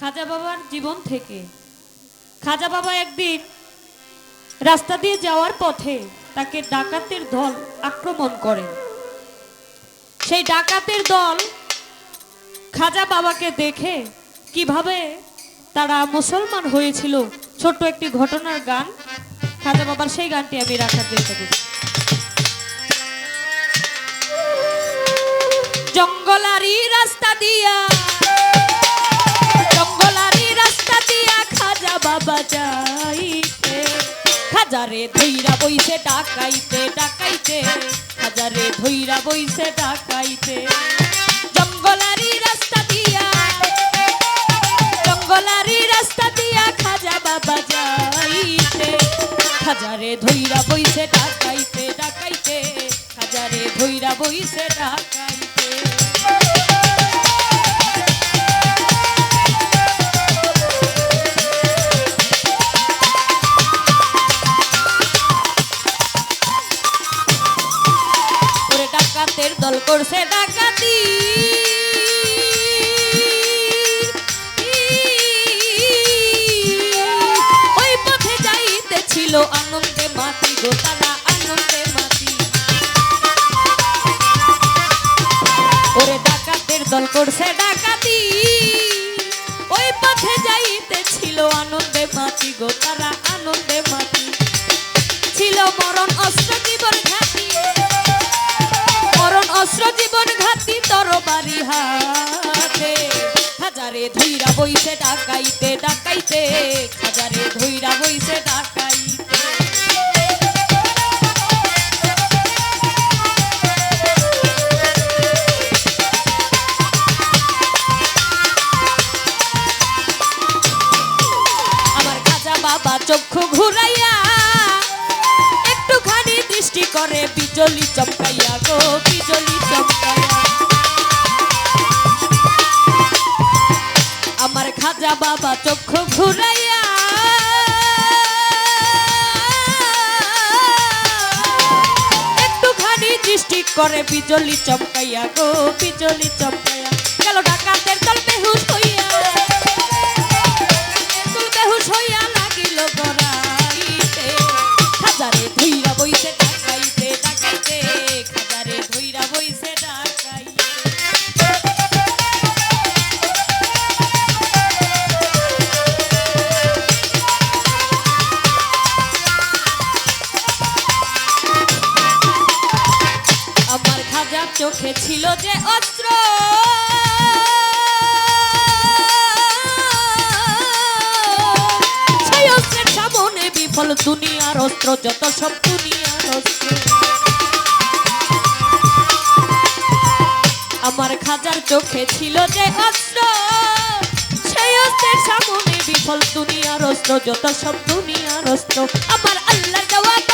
খাজা বাবার জীবন থেকে। খাজা বাবা একদিন রাস্তা দিয়ে যাওয়ার পথে তাকে ডাকাতের দল আক্রমণ করে সেই ডাকাতের দল খাজা বাবাকে দেখে কীভাবে তারা মুসলমান হয়েছিল, ছোট্ট একটি ঘটনার গান। খাজা বাবার সেই গানটি আমি রাখার চেষ্টা করি। জঙ্গলারি রাস্তা দিয়া যাইতে খাজারে ধইরা বইছে ডাকাইতে ডাকাইতে। খাজারে ধইরা বইছে ডাকাইতে। জঙ্গলারি রাস্তা দিয়া, জঙ্গলারি রাস্তা দিয়া খাজা বাবা যাইতে। খাজারে ধইরা বইছে ডাকাইতে ডাকাইতে। খাজারে ধইরা বইছে ডাকাইতে। ডাকাতের দল করছে ডাকাতি। ওই পথে যাইতে ছিল আনন্দে মাতি গো তারা আনন্দে মাতি ওরে ডাকাতের দল করছে ডাকাতি। ওই পথে যাইতে ছিল আনন্দে মাতি গো তারা আনন্দে মাতি ছিল মরণ তরবারি হাতে। হাজারে ধইরা বইছে ডাকাইতে ডাকাইতে। হাজারে ধইরা বইছে ডাকাইতে। আমার খাজা বাবা চক্ষু ঘুরাইয়া একটুখানি দৃষ্টি করে, বিজলি চমকাইয়া গো, বিজলি চমকাইয়া। খাজা বাবা চক্ষু ঘুরাইয়া। একটু একটুখানি দৃষ্টি করে বিজলি চমকাইয়া গো, বিজলি চমকাইয়া। গেল ডাকাতের দল বেহুশ চোখে ছিল যে অস্ত্র। সামনে বিফল দুনিয়ার অস্ত্র, যত সব দুনিয়ার অস্ত্র। আমার খাজার চোখে ছিল যে অস্ত্র। সেই অস্ত্রের সামনে বিফল দুনিয়ার অস্ত্র, যত সব দুনিয়ার অস্ত্র। আমার আল্লাহ দেওয়া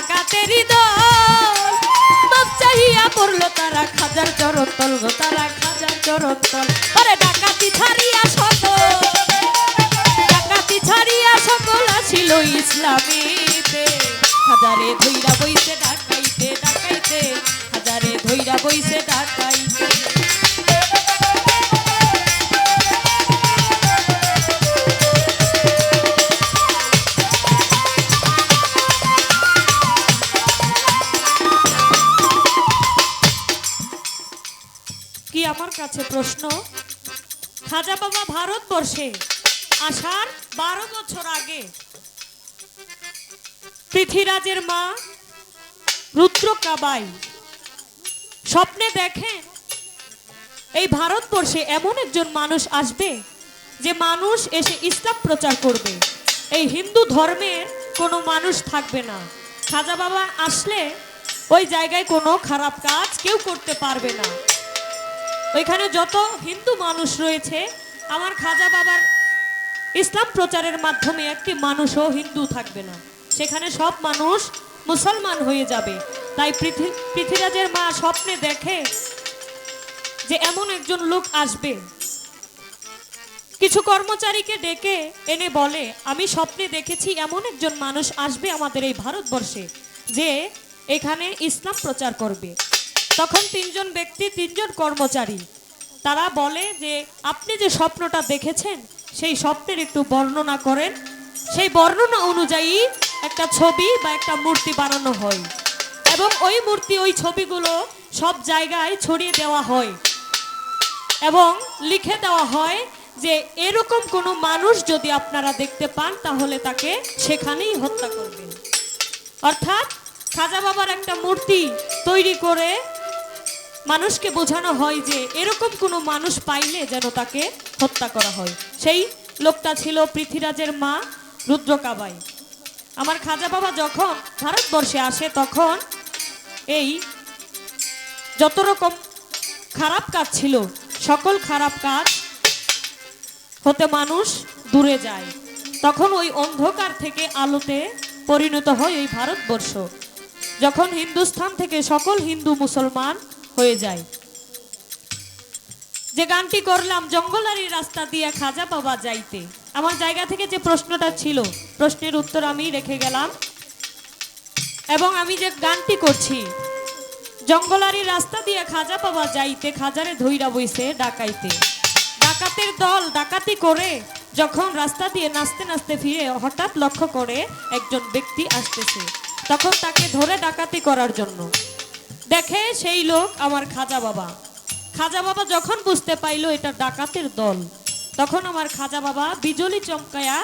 পাইয়া ডাকাতেরই দল। মাপ চাহিয়া করল তারা খাজার চরম গো ডাকাতি ছাড়িয়া সকল, ডাকাতি ছাড়িয়া সকল আসিল ইসলামীতে। হাজারে ধইরা বইছে ডাকাইতে ডাকাইতে। হাজারে ধইরা বইছে ডাকাইতে। আমার কাছে প্রশ্ন। খাজা বাবা ভারতবর্ষে আসার বারো বছর আগে পৃথিরাজের মা রুদ্রকাবাই স্বপ্নে দেখেন এই ভারতবর্ষে এমন একজন মানুষ আসবে যে মানুষ এসে ইসলাম প্রচার করবে। এই হিন্দু ধর্মের কোনো মানুষ থাকবে না। খাজা বাবা আসলে ওই জায়গায় কোনো খারাপ কাজ কেউ করতে পারবে না। ওইখানে যত হিন্দু মানুষ রয়েছে, আমার খাজা বাবার ইসলাম প্রচারের মাধ্যমে একটি মানুষও হিন্দু থাকবে না। সেখানে সব মানুষ মুসলমান হয়ে যাবে। তাই পৃথি- পৃথিরাজের মা স্বপ্নে দেখে যে এমন একজন লোক আসবে। কিছু কর্মচারীকে ডেকে এনে বলে, আমি স্বপ্নে দেখেছি এমন একজন মানুষ আসবে আমাদের এই ভারতবর্ষে, যে এখানে ইসলাম প্রচার করবে। তখন তিনজন ব্যক্তি, তিনজন কর্মচারী। তারা বলে যে, আপনি যে স্বপ্নটা দেখেছেন, সেই স্বপ্নের একটু বর্ণনা করেন। সেই বর্ণনা অনুযায়ী একটা ছবি বা একটা মূর্তি বানানো হয়। এবং ওই মূর্তি, ওই ছবিগুলো সব জায়গায় ছড়িয়ে দেওয়া হয়। এবং লিখে দেওয়া হয় যে, এরকম কোনো মানুষ যদি আপনারা দেখতে পান, তাহলে তাকে সেখানেই হত্যা করবেন। অর্থাৎ খাজা বাবার একটা মূর্তি তৈরি করে মানুষকে বোঝানো হয় যে এরকম কোনো মানুষ পাইলে যেন তাকে হত্যা করা হয়। সেই লোকটা ছিল পৃথ্বীরাজের মা রুদ্রকাবাই। আমার খাজা বাবা যখন ভারতবর্ষে আসে, তখন এই যত রকম খারাপ কাজ ছিল, সকল খারাপ কাজ হতে মানুষ দূরে যায়। তখন ওই অন্ধকার থেকে আলোতে পরিণত হয় এই ভারতবর্ষ। যখন হিন্দুস্থান থেকে সকল হিন্দু মুসলমান হয়ে যায়। যে গানটি করলাম জঙ্গলারি রাস্তা দিয়ে খাজা বাবা যাইতে। আমার জায়গা থেকে যে প্রশ্নটা ছিল, প্রশ্নের উত্তর আমি রেখে গেলাম। এবং আমি যে গানটি করছি জঙ্গলারি রাস্তা দিয়ে খাজা বাবা যাইতে, খাজারে ধইরা বইছে ডাকাইতে। ডাকাতের দল ডাকাতি করে, যখন রাস্তা দিয়ে নাচতে নাচতে ফিরে হঠাৎ লক্ষ্য করে একজন ব্যক্তি আসতেছে। তখন তাকে ধরে ডাকাতি করার জন্য। দেখে সেই লোক আমার খাজা বাবা। খাজা বাবা যখন বুঝতে পাইলো এটা ডাকাতের দল, তখন আমার খাজা বাবা বিজলি চমকায়া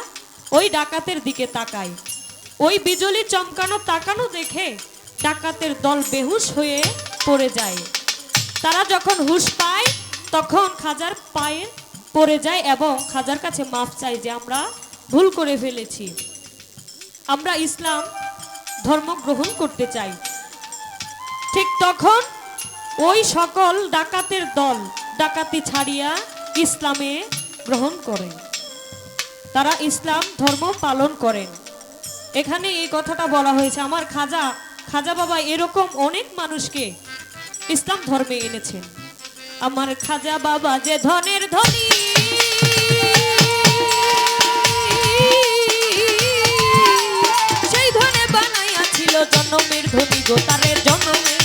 ওই ডাকাতের দিকে তাকায়। ওই বিজলি চমকানো তাকানো দেখে ডাকাতের দল বেহুশ হয়ে পড়ে যায়। তারা যখন হুশ পায়, তখন খাজার পায়ে পড়ে যায় এবং খাজার কাছে মাফ চাই যে আমরা ভুল করে ফেলেছি। আমরা ইসলাম ধর্ম গ্রহণ করতে চাই। ঠিক তখন ওই সকল ডাকাতের দল ডাকাতি ছাড়িয়া ইসলামে গ্রহণ করেন তারা ইসলাম ধর্ম পালন করেন। এখানে এই কথাটা বলা হয়েছে, আমার খাজা খাজা বাবা এরকম অনেক মানুষকে ইসলাম ধর্মে এনেছেন। আমার খাজা বাবা যে ধনের ধনী, সেই ধনে বানাইয়া ছিল জন্মের ধনী গো, তারের জন্মের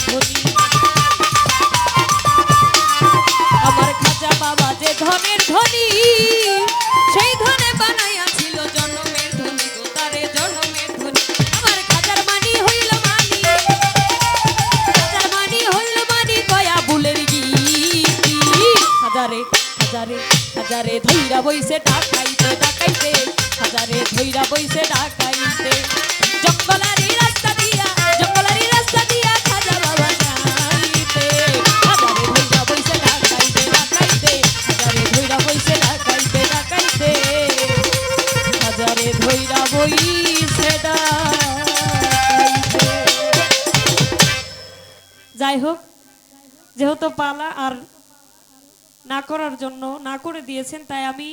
হাজারে হাজারে ধৈরা বইছে ডাকাইতে ডাকাইতে। হাজারে ধৈরা বইছে ডাকাইতে। জঙ্গলারি রাস্তা যাই হোক যেহেতু পালা আর না করার জন্য না করে দিয়েছেন তাই আমি